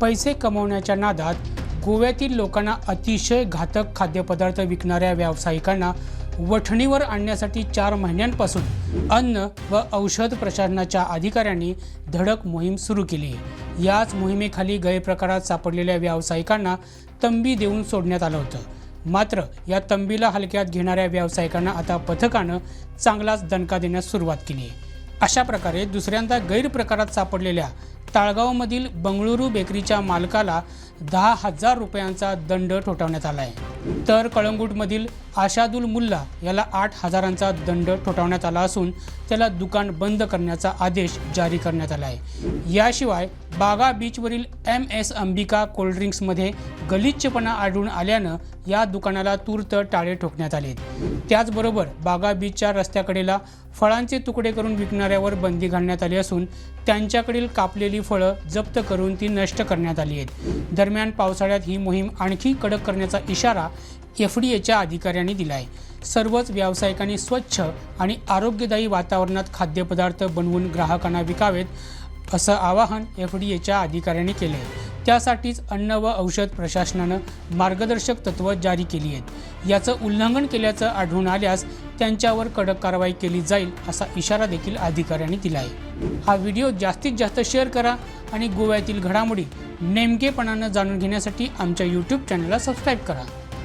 पैसे कमवण्याच्या नादात गोव्यातील लोकांना अतिशय घातक खाद्यपदार्थ विकणाऱ्या व्यावसायिकांना वठणीवर आणण्यासाठी चार महिन्यांपासून अन्न व औषध प्रशासनाच्या अधिकाऱ्यांनी धडक मोहीम सुरू केली. आहे याच मोहिमेखाली गैरप्रकारात सापडलेल्या व्यावसायिकांना तंबी देऊन सोडण्यात आलं होतं. मात्र या तंबीला हलक्यात घेणाऱ्या व्यावसायिकांना आता पथकानं चांगलाच दणका देण्यास सुरुवात केली. अशा प्रकारे दुसऱ्यांदा गैरप्रकारात सापडलेल्या ताळगावमधील बंगळुरू बेकरीच्या मालकाला दहा हजार रुपयांचा दंड ठोठावण्यात आला आहे तर कळंगूटमधील आशादुल मुल्ला याला आठ हजारांचा दंड ठोठावण्यात आला असून त्याला दुकान बंद करण्याचा आदेश जारी करण्यात आला आहे. याशिवाय बागा बीचवरील एम एस अंबिका कोल्ड्रिंक्समध्ये गलिच्छपणा आढळून आल्यानं या दुकानाला तूर्त टाळे ठोकण्यात आले त्याचबरोबर बागा बीचच्या रस्त्याकडेला फळांचे तुकडे करून विकणाऱ्यावर बंदी घालण्यात आली असून त्यांच्याकडील कापलेली फळं जप्त करून ती नष्ट करण्यात आली आहेत. दरम्यान पावसाळ्यात ही मोहीम आणखी कडक करण्याचा इशारा एफ डी एच्या अधिकाऱ्यांनी दिला आहे सर्वच व्यावसायिकांनी स्वच्छ आणि आरोग्यदायी वातावरणात खाद्यपदार्थ बनवून ग्राहकांना विकावेत असं आवाहन एफ डी एच्या अधिकाऱ्यांनी केलं आहे त्यासाठीच अन्न व औषध प्रशासनानं मार्गदर्शक तत्त्व जारी केली आहेत. याचं उल्लंघन केल्याचं आढळून आल्यास त्यांच्यावर कडक कारवाई केली जाईल असा इशारा देखील अधिकाऱ्यांनी दिला आहे हा व्हिडिओ जास्तीत जास्त शेअर करा आणि गोव्यातील घडामोडी नेमकेपणानं जाणून घेण्यासाठी आमच्या यूट्यूब चॅनलला सबस्क्राईब करा.